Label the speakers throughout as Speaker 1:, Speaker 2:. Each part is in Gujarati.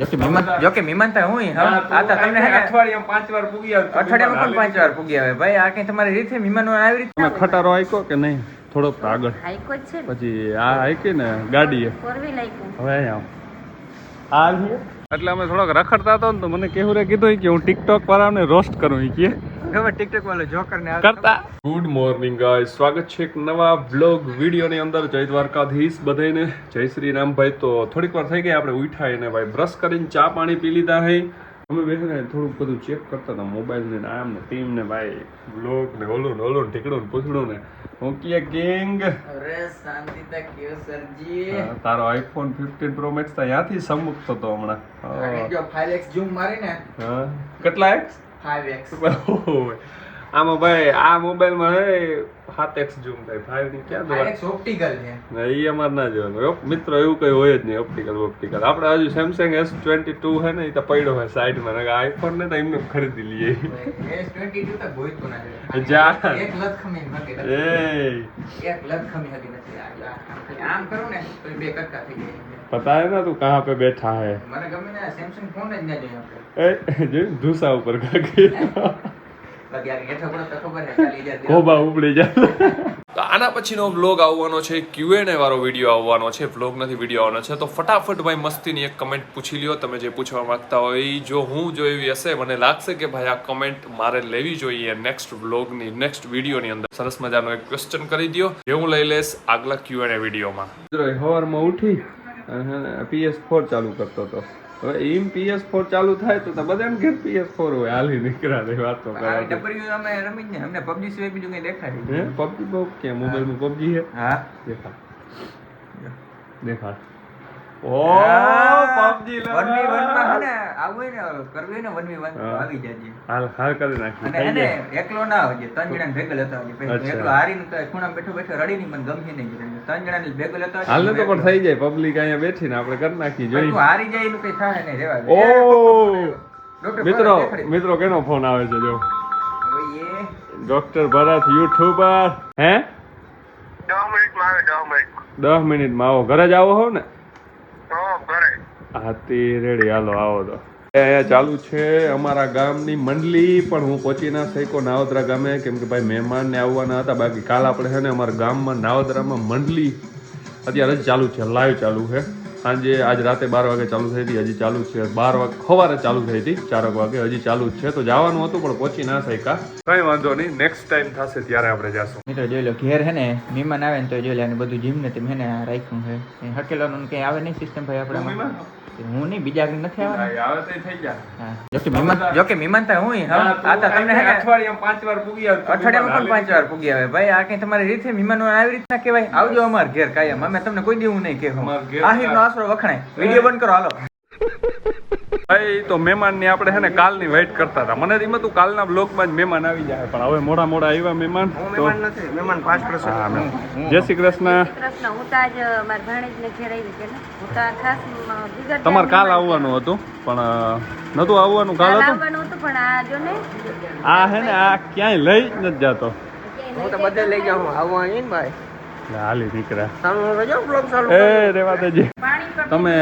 Speaker 1: જોકે મહેમાન જોકે મહેમાન હું. આ તો તમને
Speaker 2: અઠવાડિયામાં પાંચ વાર પૂગી આવે
Speaker 1: અઠવાડિયામાં પણ પાંચ વાર પૂગી આવે? ભાઈ આ કઈ તમારી રીતે મહેમાનો આવી રીતે
Speaker 3: તમે ખટારો આયકો કે નહીં? થોડોક આગળ.
Speaker 4: છે
Speaker 3: પછી આ આયકી ને ગાડીએ. હવે અહીંયા આવ. આ એટલે અમે થોડોક રખડતા હતો ને તો મને કેવું રે કીધું કે હું ટિકટોક વાળાને રોસ્ટ કરું એ કે.
Speaker 1: ખબર ટિકટોક વાળો જોકર ને
Speaker 3: કરતા. ગુડ મોર્નિંગ ગાઈસ સ્વાગત છે એક નવા વ્લોગ વિડીયોની અંદર. જય દ્વારકાધીશ બધાને જય શ્રી રામ ભાઈ. તો થોડીક વાર થઈ ગઈ આપણે ઉઠાય ને ભાઈ બ્રશ કરીને ચા પાણી પી લીધા હે. અમે બેસીને થોડુંક બધું ચેક કરતા હતા મોબાઈલ ને આમ ને ટીમ ને ભાઈ. વ્લોગ ને ઓલું ને ઓલું ને ટીકડું ને પૂછડું ને. હું કે ગેંગ
Speaker 1: અરે શાંતિ તક કયો સરજી.
Speaker 3: તારો આઈફોન ફિફ્ટીન પ્રો મેક્સ ત્યાંથી સમુકતો હતો હમણાં.
Speaker 1: અને
Speaker 3: હા.
Speaker 1: જો 5x ઝૂમ મારીને.
Speaker 3: હા. કેટલા એક્સ
Speaker 1: Hyvex. Whoa.
Speaker 3: આમાં ભાઈ આ મોબાઈલમાં હે સાત એક્સ ઝૂમ થાય. ફાઈવની ક્યાં જોવા
Speaker 1: 5x ઓપ્ટિકલ છે.
Speaker 3: ના, ઈ અમારે ના જોવાનું. હો. મિત્રો એવું કઈ હોય જ નહીં ઓપ્ટિકલ ઓપ્ટિકલ આપણે હજુ સેમસંગ એસ ટ્વેન્ટી ટુ હે ને એ તો પડ્યો હોય સાઈડમાં. આઈફોન ને તો એમને ખરીદી લઈએ.
Speaker 1: S22 તો ગોઈતું ના જોઈએ.
Speaker 3: જા.
Speaker 1: એક લત ખમી નથી
Speaker 3: એ
Speaker 1: એક લત ખમી હતી નથી આ જો આ આમ ખાલી આમ કરું ને તો બે કટકા થઈ જાય.
Speaker 3: પતા હે ના તું કહાં પે બેઠા હે?
Speaker 1: મને ગમે ને સેમસંગ ફોન જ ના જોઈએ આપણે.
Speaker 3: એ જોયું
Speaker 1: છે ચાલી જાય
Speaker 3: કોબા ઉપડી જાય.
Speaker 5: તો આના પછીનો વ્લોગ આવવાનો છે ક્યુએનએ વાળો વીડિયો આવવાનો છે. વ્લોગ નથી વીડિયો આવવાનો છે. તો ફટાફટ ભાઈ મસ્તીની એક કમેન્ટ પૂછી લ્યો. તમે જે પૂછવા માંગતા હોય જો હું જો એવી હશે મને લાગશે કે ભાઈ આ કમેન્ટ મારે લેવી જોઈએ નેક્સ્ટ વ્લોગની નેક્સ્ટ વિડીયોની અંદર. સરસ મજાનો એક ક્વેશ્ચન કરી દ્યો. જે હું લઈ લઈશ આગલા ક્યુએનએ વિડીયોમાં
Speaker 3: સવારમાં ઉઠી પીએસ ફોર ચાલુ કરતો હતો. હવે એમ પીએસ ફોર ચાલુ થાય તો બધાને ઘેર પીએસ ફોર હોય હાલી નીકળ્યા રે વાતો
Speaker 1: આ
Speaker 3: કરવા
Speaker 1: ડબલ્યુ અમે રમી જ ને અમને પબજી સિવાય બીજું કઈ દેખાય
Speaker 3: હે? પબજી બહુ કે મોબાઈલમાં પબજી હે?
Speaker 1: હા.
Speaker 3: દેખાડ. દેખાડ. ઓ પબજી
Speaker 1: વન વી વનમાં હે ને આવું ને કરવી ને વન વી વન
Speaker 3: હા.
Speaker 1: આવી જાય
Speaker 3: હાલ હાલ કરી નાખી
Speaker 1: અને એને એકલો ના આવજે ત્રણ જણા ભેગો લેતો આવજે. એકલો હારીને તો ખૂણામાં બેઠો બેઠો રડી નહીં મને ગમતી નહીં. ત્રણ જણા ભેગો લેતા આવજે
Speaker 3: હાલ ને તો પણ થઈ જાય પબ્લિક અહીંયા બેઠી ને આપણે કરી નાખી જોઈ.
Speaker 1: તું હારી જાય એનું કઈ થાય નહીં રેવા
Speaker 3: ઓ! મિત્રો મિત્રો કેનો ફોન આવે છે જો.
Speaker 1: એ.
Speaker 3: ડોક્ટર ભરત યુટ્યુબર હે?
Speaker 6: દસ મિનિટમાં આવે દસ
Speaker 3: મિનિટમાં આવો ઘરે જ આવો હો ને.
Speaker 6: હા
Speaker 3: તે રેડી હાલો આવો તો. અહીંયા ચાલુ છે અમારા ગામની મંડલી પણ હું પહોંચી ના શક્યો નાવદરા ગામે કેમ કે ભાઈ મહેમાન ને આવવાના હતા. બાકી કાલ આપણે છે ને અમારા ગામમાં નાવદરામાં મંડલી અત્યારે જ ચાલુ છે લાઈવ ચાલુ છે. સાંજે આજ રાતે બાર વાગે ચાલુ થઈ હતી હજી ચાલુ છે. બાર વાગે સવારે ચાલુ થઈ હતી ચારક વાગે હજી ચાલુ જ છે. તો જવાનું હતું પણ પહોંચી ના શક્યા. કઈ વાંધો નહીં નેક્સ્ટ ટાઈમ થશે ત્યારે આપણે જાશું.
Speaker 1: મિત્રો જોઈ લો ઘેર હે ને મહેમાન આવે ને તો જોઈ લે બધું જીમ ને તેમ હે ને રાખ્યું છે. હકેલાનું કઈ આવે નહીં સિસ્ટમ ભાઈ આપણે? હું નહીં બીજા આગળ નથી આવવાના?
Speaker 3: આવે તો થઈ ગયા.
Speaker 1: જોકે મહેમાન જોકે મહેમાન તો હું હા? આ તો તમને હે
Speaker 2: અઠવાડિયામાં પાંચ વાર પૂગી આવે
Speaker 1: અઠવાડિયામાં પણ પાંચ વાર પૂગી આવે? ભાઈ આ કઈ તમારી રીતે મહેમાનો આવી રીતના કહેવાય? આવજો અમાર ઘેર કાયમ. અમે તમને કોઈ દેવું નહીં કહેવું.
Speaker 3: આહિર
Speaker 1: નો આશરો વખણાય. વીડિયો બંધ કરો હાલો.
Speaker 3: ભાઈ તો મહેમાનની આપણે છે ને કાલની વેઇટ કરતા હતા. મને એમ હતું કાલના બ્લોગમાં જ મહેમાન આવી જાય પણ હવે મોડા મોડા આવ્યા મહેમાન. તો
Speaker 6: મહેમાન પાંચ પ્રસંગ
Speaker 3: જય શ્રી કૃષ્ણ.
Speaker 4: કૃષ્ણ. હું તો આજ મારા ભાણેજને ઘેર આવી છે હું તો ખાસ
Speaker 3: તમારે કાલ આવવાનું હતું પણ નતું આવવાનું કાલ
Speaker 4: કાલ
Speaker 3: હતું?
Speaker 4: આવવાનું હતું પણ આ જો ને
Speaker 3: આ હે ને આ ક્યાંય લઈ જ નથી જતો.
Speaker 6: હું તો બધે લઈ જાઉં અહીં ભાઈ.
Speaker 3: હાલી નીકળ્યા
Speaker 6: ચાલુ રજો બ્લોગ ચાલુ
Speaker 3: એ રેવા દેજે. તમે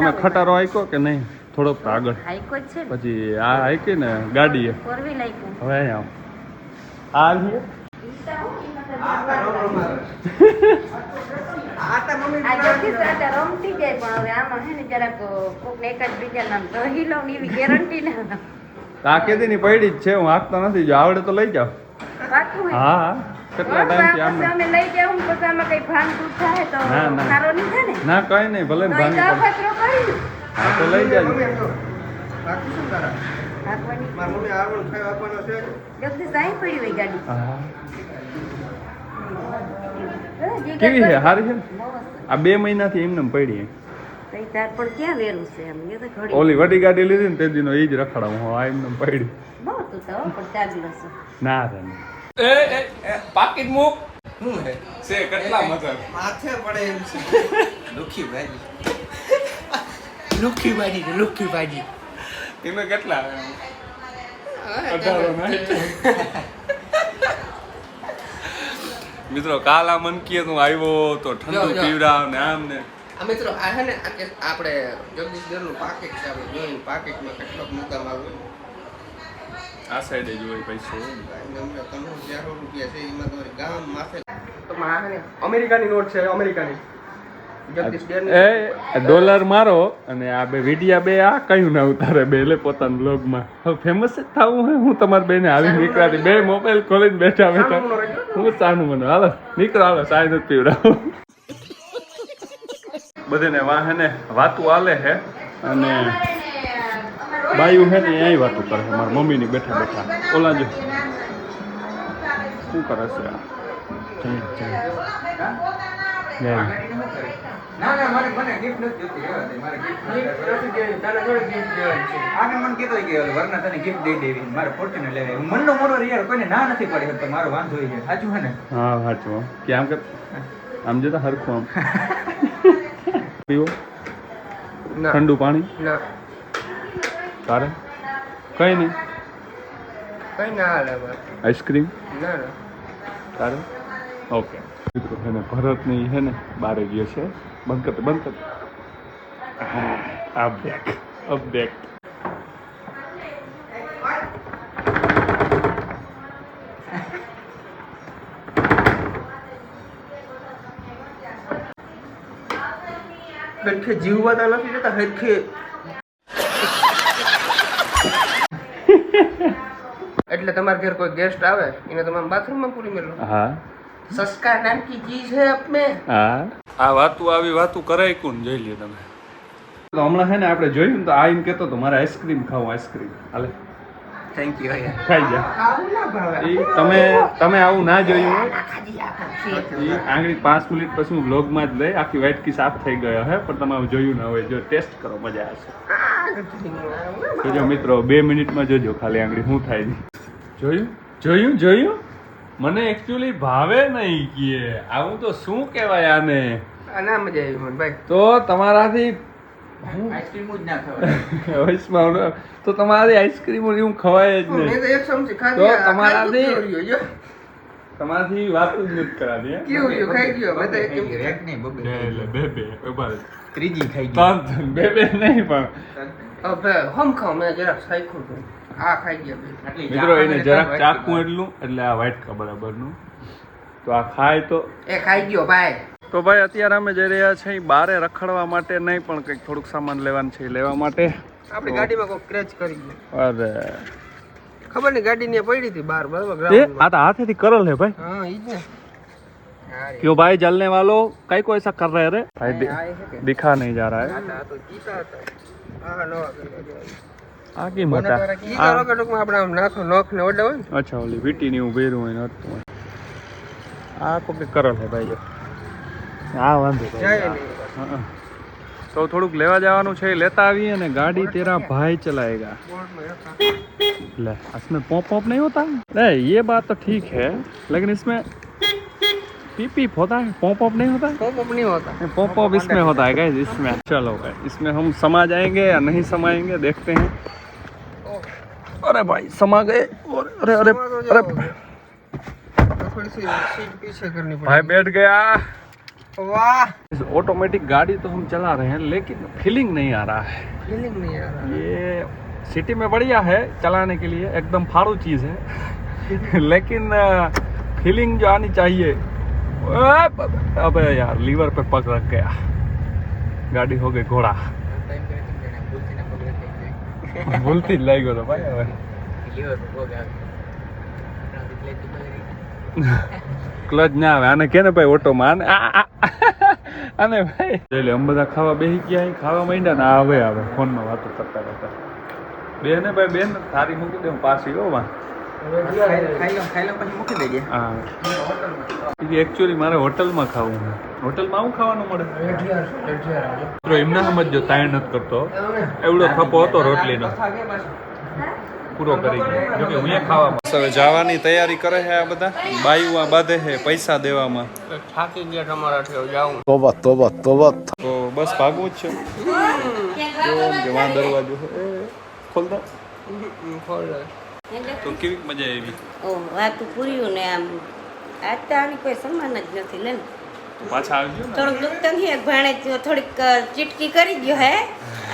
Speaker 3: તમે ખટારો આયકો કે નહીં? થોડોક આગળ.
Speaker 4: છે
Speaker 3: પછી આ હાઈકી ને
Speaker 4: હાઈકો.
Speaker 3: હવે અહીંયા આ
Speaker 4: હે ને
Speaker 3: પડી જ છે હું હાંકતો નથી. જો આવડે તો લઈ જાઓ.
Speaker 4: હા
Speaker 3: હા. કેટલા ટાઈમથી આમ
Speaker 4: અમે લઈ ને પછી આમાં કઈ ભાન થાય તો
Speaker 3: ના, ના.
Speaker 4: સારો નહીં થાય ને?
Speaker 3: ના કઈ નહીં ભલે ને હા તો લઈ જાજો.
Speaker 6: બાકી શું તારા.
Speaker 4: રાખવાની.
Speaker 6: મારા મમ્મી આવવાનું ખાઈ આપવાનો છે.
Speaker 4: જલ્દી સાઈ પડી હોય ગાડી.
Speaker 3: હા.
Speaker 4: હા,
Speaker 3: કેવી છે? સારી છે. આ બે મહિનાથી એમને પડી
Speaker 4: પણ ક્યાં વેરું છે એમ? એ તો ઘડી.
Speaker 3: ઓલી વડી ગાડી લીધી ને તે દીનો એ જ રખડાવું હું આ એમને પડી.
Speaker 4: બહુ તું તો પણ ચાર દિવસ.
Speaker 3: ના રે
Speaker 2: એ એ પાકીટ મૂક. શું હે? છે કેટલા મજા
Speaker 6: માથે પડે એમ છે.
Speaker 1: દુખી ભાજી લુખી ભાજી છે લુખી ભાજી
Speaker 2: તમે કેટલા મિત્રો કાલ આ મનકીએ તું આવ્યો તો ઠંડુ
Speaker 1: જો.
Speaker 2: પીવડાવ ને આમ ને.
Speaker 6: આ મિત્રો આ છે ને આપણે જગદીશનું પાકેટ છે આપણે જોઈને પાકેટમાં કેટલોક મુકામ આવ્યો
Speaker 3: આ સાઈડે જોઈ પૈસો.
Speaker 6: ગમે ત્રણસો ચારસો રૂપિયા છે એમાં તમારે ગામ માથે. અમેરિકાની નોટ છે અમેરિકાની.
Speaker 3: એ ડોલર મારો અને આ બે વિડિયા બે આ કયું ના ઉતારે બે એટલે પોતાના બ્લોગમાં. ફેમસ જ થવું હોય હું તમારા બેને આવી નીકળાતી બે મોબાઈલ ખોલીને બેઠા બેઠા. હું. સાનું મને હાલો નીકળો હાલો સાય નથી પીવડાવું. બધાને વાહને વાતું આલે હે. અને બાયું હે ને અહીં વાતું કરે છે મારા મમ્મીની બેઠા બેઠા. ઓલા જો. શું કરે છે આ.
Speaker 1: ના ના મારે મને નથી દે. મારે. આને મને કીધું કે વરના તને gift દઈ દેવી. મારે ફોર્ચ્યુનર લેવી મનનો મોરો યાર કોઈને ના નથી પાડી મારો વાંધો એ છે સાચું ને?
Speaker 3: હા સાચું. કે આમ કે આમ જતા હરખું આમ. પીવો.
Speaker 6: ના.
Speaker 3: ઠંડુ પાણી?
Speaker 6: ના.
Speaker 3: તારે? કઈ નહીં.
Speaker 6: કઈ ના હાલે
Speaker 3: આઈસ્ક્રીમ
Speaker 6: ના ના.
Speaker 3: તારે? ઓકે મિત્રો છે ને ભરત નહીં છે ને બારે ગયો છે. બંકત બંકત બેક અપ બેક
Speaker 6: હરખે જીવવાતા નથી જતા હરખે. એટલે તમારા ઘર કોઈ ગેસ્ટ આવે એને તમે બાથરૂમમાં પૂરી મેળવો.
Speaker 3: હા.
Speaker 6: સસ્કા નામ કી ચીજ હે અપ
Speaker 3: હા. આ વાતું આવી વાતું કરાય કોણ? જોઈ લ્યો તમે. તો હમણાં હે ને આપણે જોયું ને તો આ એમ કહેતો તો મારે આઈસ્ક્રીમ ખાવું આઈસ્ક્રીમ હાલે.
Speaker 1: થેન્ક યુ
Speaker 3: ખાઈ જા. તમે તમે આવું ના જોયું હોય. આંગળી પાંચ મિનિટ પછી હું બ્લોગમાં જ લઈ આખી વાટકી સાફ થઈ ગયો હે? પણ તમે જોયું ના હોય. જો ટેસ્ટ કરો મજા આવશે. જોજો મિત્રો બે મિનિટમાં જોજો ખાલી આંગળી શું થાય જોયું? જોયું? જોયું? મને એકચ્યુઅલી ભાવે નહીં કે આવું તો શું કહેવાય આને?
Speaker 6: ના મજા આવી મને
Speaker 3: તો તમારાથી
Speaker 1: આઈસ્ક્રીમ જ ના ખવાય
Speaker 3: તો તમારી આઈસ્ક્રીમ એવું ખવાય જ નહીં.
Speaker 6: તો
Speaker 3: તમારાથી-. તમારાથી વાત જ નથી કરાતી
Speaker 6: કેવું ખાઈ ગયો? એક
Speaker 1: નહીં બબે
Speaker 3: એટલે બે બે ઊભા
Speaker 1: ત્રીજી ખાઈ ગઈ
Speaker 3: ત્રણ બે બે નહીં પણ.
Speaker 6: હવે હમ ખાવ મેં જરા સાયખું હતું. આ ખાઈ ગયા બે
Speaker 1: આટલી
Speaker 3: મિત્રો એને
Speaker 1: ચાખવાની
Speaker 3: જરાક
Speaker 1: વાત
Speaker 3: ચાકવું
Speaker 1: કરી.
Speaker 3: એટલું એટલે આ વાઇટકા બરાબરનું તો આ ખાય તો
Speaker 6: એ ખાઈ ગયો ભાઈ
Speaker 3: તો ભાઈ અત્યારે અમે જઈ રહ્યા છીએ બારે રખડવા માટે નહીં પણ કંઈક થોડુંક સામાન લેવાનું છે એ લેવા માટે
Speaker 6: આપણી ગાડીમાં કોઈ ક્રેચ કરી ગયો
Speaker 3: અરે
Speaker 6: ખબર નહીં ગાડી ને પડી હતી બહાર બરાબર
Speaker 3: એ
Speaker 6: ગ્રાઉન્ડમાં
Speaker 3: આ તો હાથેથી કરલ है भाई
Speaker 6: હા ઈ જ ને હા રે.
Speaker 3: क्यों भाई जलने वालों कई को ऐसा कर रहे हैं रे भाई दि-
Speaker 6: આ એ છે કે
Speaker 3: दिखा नहीं जा रहा है
Speaker 6: તો
Speaker 3: થોડુંક લેવા જવાનું છે લેતા આવીએ ને ગાડી
Speaker 6: તેરા
Speaker 3: ભાઈ ચલાએગા પોપ પોપ નહીં હોતા લે ये बात तो ठीक है लेकिन इसमें पीपीप होता है पॉप अप नहीं होता
Speaker 6: पॉप अप नहीं होता
Speaker 3: पॉप अप इसमें होता है गाइस इसमें चलो गाइस इसमें हम समा जाएंगे या नहीं समाएंगे देखते अरे भाई समा गए और अरे अरे अरे
Speaker 6: तो थोड़ी सी सीट पीछे करनी
Speaker 3: भाई बैठ गया।
Speaker 6: वाह।
Speaker 3: इस ऑटोमेटिक गाड़ी तो हम चला रहे हैं लेकिन फीलिंग नहीं आ रहा है।
Speaker 6: फीलिंग नहीं आ रहा।
Speaker 3: ये सिटी में बढ़िया है चलाने के लिए एकदम फाड़ू चीज़ है। लेकिन फीलिंग जो आनी चाहिए। अबे यार लीवर पे पग रख गया। गाड़ी हो गई घोड़ा। ભૂલથી જ લાગ્યો તો ભાઈ હવે. ક્લચ ના આવે. આને કે ને ભાઈ ઓટોમાં આને ભાઈ. એટલે અમે બધા ખાવા બેસી ગયા ખાવા માંડ્યા ને આવે આવે આવે, ફોનમાં વાતો કરતા કરતા. ને ભાઈ, બેન થારી મૂકી દે, હું પાછી, હો માં મારે હોટલમાં ખાવું હોટલમાં એવડો થપો હતો રોટલીનો. પૂરો કરી ગયો. કે હું જવાની તૈયારી કરે છે આ બધા. બાયુઆ બાંધે છે પૈસા દેવામાં.
Speaker 6: થાકી ગયા તમારા જાઉં.
Speaker 7: તોબા તોબા
Speaker 3: તો બસ ભાગવું જ છે. વાંદરવા જો ખોલ. તો કેવી મજા આવી?
Speaker 4: ઓ વાતું પૂર્યું ને આમ. આજ તો આની કોઈ સમાન જ નથી લે
Speaker 3: પાછા આવજો
Speaker 4: થોડુંક દુઃખ તો નહીં ભાણે થોડીક ચીટકી કરી ગયો હે?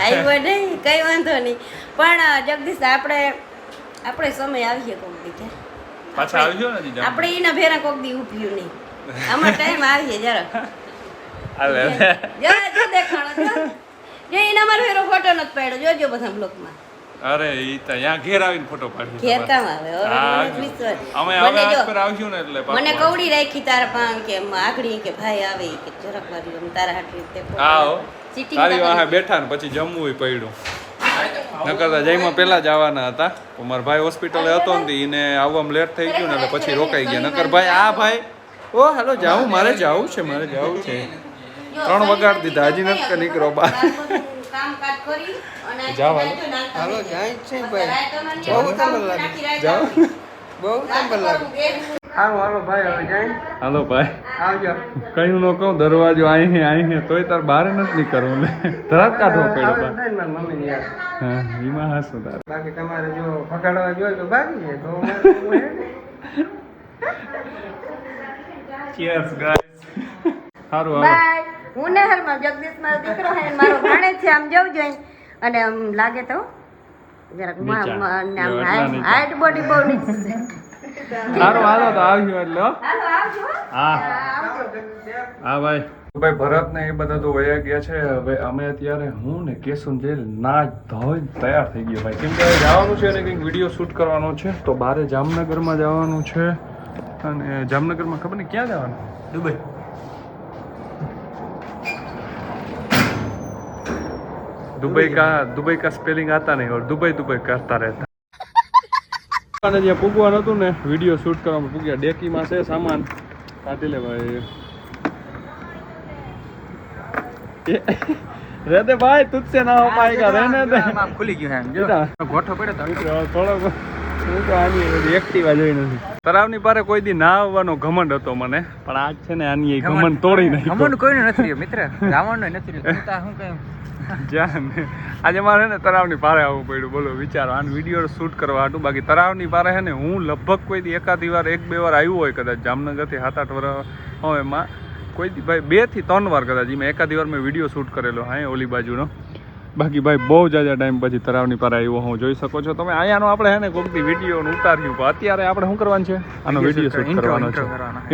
Speaker 4: આવ્યો નહીં કંઈ વાંધો નહીં. પણ જગદીશ આપણે આપણે સમય આવીએ કોક દી
Speaker 3: પાછા આવજો ને
Speaker 4: આપણે એના ભેરા કોક દી ઉભ્યું નહીં. આમાં ટાઈમ આવીએ જરા.
Speaker 3: આવે
Speaker 4: જો જો દેખાણો જો જો એના મારો ફેરો ફોટો નથી પાડ્યો જોજો બધા બ્લોકમાં
Speaker 3: અરે ઈ તો અહીંયા ઘેર આવીને ફોટો પાડી
Speaker 4: ઘેર કામ આવે જ.
Speaker 3: અમે હવે આજ પર આવશું ને એટલે
Speaker 4: મને કવડી રાખી તારા પાંગ કે આખડી કે ભાઈ આવે કે જરાક વાર આમ તારા હાટુ રીતે
Speaker 3: આવો તારી વાહે બેઠા ને પછી જમવું પડ્યું. નકર જયમાં પેલા જવાના હતા. પણ ભાઈ હોસ્પિટલે હતો ને એને આવવામાં લેટ થઈ ગયું ને એટલે પછી રોકાઈ ગયા. નકર ભાઈ આ ભાઈ ઓ હાલો જાઉં મારે જાવું છે મારે જાવું છે. ત્રણ વગાડ દીધા, હજી નથી નીકળો બહાર.
Speaker 4: કામકાજ કરી અને આજે
Speaker 3: હાલો.
Speaker 4: નાખી નાખતા
Speaker 6: હાલો,
Speaker 4: નહીં.
Speaker 6: જાય છે ભાઈ. બહુ
Speaker 4: એવું
Speaker 6: લાગે.
Speaker 4: નાખી
Speaker 6: બહુ નંબર લાગે.
Speaker 4: રાયતામાં
Speaker 6: હાલો ભાઈ હવે જાય.
Speaker 3: હાલો ભાઈ.
Speaker 6: આવજો.
Speaker 3: કયું નો કહું દરવાજો અહીં અહીં તોય તાર બહાર નથી નીકળવું ને. તરત કાઢવો પડ્યો
Speaker 6: યાર.
Speaker 3: હા એમાં હાસું તાર.
Speaker 6: બાકી તમારે જો પકડવા જોઈએ તો બાકી છે. તો.
Speaker 3: ચીયર્સ ગાઈસ સારું હાલો
Speaker 4: હું ને જગદીશ મારો દીકરો હે મારો ભાણે છે આમ જવું જોઈએ. અને આમ લાગે તો જરાક મા- આમ હાઈટ- બોડી બહુ નીચી છે.
Speaker 3: સારું હાલો તો આવજો એટલે હો.
Speaker 4: હાલો આવજો હો.
Speaker 3: હા. હા ભાઈ. ભાઈ ભરત ને એ બધા તો વયા ગયા છે. હવે અમે અત્યારે હું ને કેશુન જે ના ધોઈ તૈયાર થઈ ગયો ભાઈ. કેમ કે હવે જવાનું છે અને કંઈક વીડિયો શૂટ કરવાનો છે તો બારે જામનગરમાં જવાનું છે. અને જામનગરમાં ખબર નહીં ક્યાં જવાનું? દુબઈ. दुबई का दुबई का स्पेलिंग आता नहीं और दुबई दुबई करता रहता અને જ્યાં પૂગવાનું હતું ને વિડીયો શૂટ કરવામાં પૂગ્યા ડેકીમાં છે સામાન કાઢી લે ભાઈ રહેતે ભાઈ તુજસે ના હો પાએગા રહેને દે
Speaker 1: આમાં ખુલી ગયું છે એમ જો
Speaker 3: બેટા.
Speaker 1: ગોઠો પડ્યો તો
Speaker 3: મિત્રો, થોડોક હું તો આની બધી એક્ટિવા જોઈ નથી તરાવની પારે કોઈ દી ના આવવાનો ઘમંડ હતો મને પણ આજ છે ને આની એ ઘમંડ તોડી નાખ્યો
Speaker 1: અમન કોઈનું નથી રહ્યું મિત્ર રાવણનું નથી રહ્યું તું તાર કહ્યું
Speaker 3: આજે મારે ને તરાવની પારે આવવું પડ્યું. બોલો, વિચારો. આનો વીડિયો શૂટ કરવા હતું બાકી તરાવની પારે છે ને હું લગભગ કોઈ દી એકાદી વાર, એક બે વાર આવ્યું હોય કદાચ જામનગરથી સાત આઠ વર્ષ હોય એમાં કોઈ દી, ભાઈ, બેથી ત્રણ વાર કદાચ મેં એકાદી વાર મેં વીડિયો શૂટ કરેલો. હા ઓલી બાજુનો. બાકી ભાઈ બહુ જાજા ટાઈમ પછી તરાવની પર આવ્યો હું. જોઈ શકો છો તમે. અહીંયાનો આપણે હે ને કોઈક વીડિયો ઉતાર્યું. પણ અત્યારે આપણે શું કરવાનું છે? આનો વીડિયો શૂટ કરવાનો છે.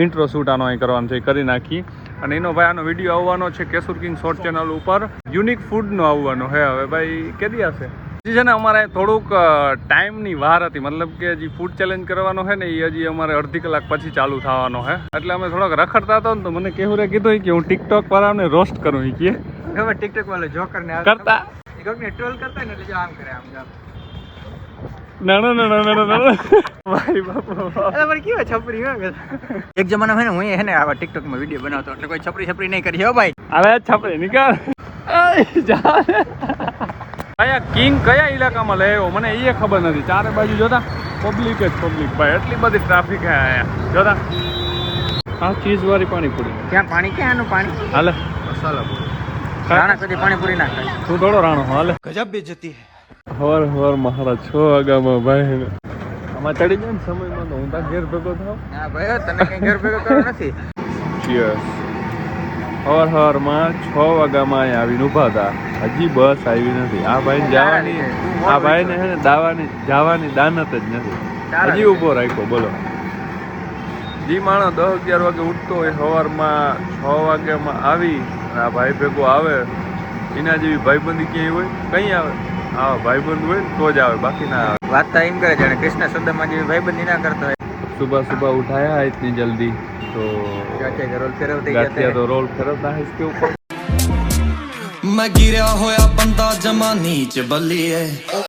Speaker 3: ઇન્ટ્રો શૂટ આનો અહીં કરવાનો છે. કરી નાખી. અને એનો ભાઈ આનો વીડિયો આવવાનો છે કેસુર કિંગ શોર્ટ ચેનલ ઉપર. યુનિક ફૂડનો આવવાનો હે હવે ભાઈ કેદી હશે હજી છે ને અમારે થોડુંક ટાઈમની વાર હતી. મતલબ કે હજી ફૂડ ચેલેન્જ કરવાનો છે ને એ હજી અમારે અડધી કલાક પછી ચાલુ થવાનો છે. એટલે અમે થોડોક રખડતા હતા ને તો મને કેહુરે કીધું કે હું ટિકટોક વાળાને રોસ્ટ કરું એ કે.
Speaker 1: ખબર ટિકટોક વાળો જોકર ને
Speaker 3: કરતા?
Speaker 1: કોકને ટ્રોલ કરતા ને એટલે જો આમ કરે આમ જો એક જમાનો ને હું હે ને આવા ટિકટોકમાં વીડિયો બનાવતો એટલે કોઈ છપરી છપરી નહીં કરી હો ભાઈ.
Speaker 3: હવે છપરી નીકળ. કયા કિંગ કયા ઇલાકામાં લે મને એ ખબર નથી. ચારે બાજુ જોતા પબ્લિક જ પબ્લિક ભાઈ. એટલી બધી ટ્રાફિક હે જોતા? આ ચીઝ વાળી પાણીપુરી.
Speaker 1: ક્યાં પાણી? ક્યાં આનું પાણી?
Speaker 3: હાલે.
Speaker 1: મસાલા રાણા કદી પાણીપુરી ના ખાય
Speaker 3: તું થોડો રાણો હાલે.
Speaker 1: ગજબ બેજતી
Speaker 3: હવાર હવાર મારા છ વાગ્યામાં ભાઈ. આમાં ચડી જાય ને સમયમાં તો હું તાર ઘેર ભેગો થાવ.
Speaker 1: હા ભાઈ તને કઈ ઘર ભેગો કરવો નથી.
Speaker 3: ચીયર્સ હવાર હવારમાં છ વાગ્યામાં અહીંયા આવીને ઊભા હતા હજી બસ આવી નથી. આ ભાઈ જવાની આ ભાઈ ને દાવાની જવાની દાનત જ નથી. હજી ઊભો રાખ્યો બોલો. જી માણસ દસ અગિયાર વાગે ઉઠતો હોય સવારમાં છ વાગ્યામાં આવી આ ભાઈ ભેગો આવે એના જેવી ભાઈબંધી ક્યાંય હોય? કંઈ આવે? હા ભાઈબંધ હોય તો જ આવે બાકી ના આવે.
Speaker 1: વાત તો એમ કરે જાણે કૃષ્ણ સુદામાં જેવી ભાઈબંધી ના કરતો હોય.
Speaker 3: સુબહ સુબહ ઉઠાયા ઇતની
Speaker 1: જલ્દી તો રોલ
Speaker 3: ફેરવતા
Speaker 1: ગયા
Speaker 3: તો. રોલ ફેરવતા હે કે ઉપર?
Speaker 7: मैं गिरा होया बंदा जमा नीच बलिए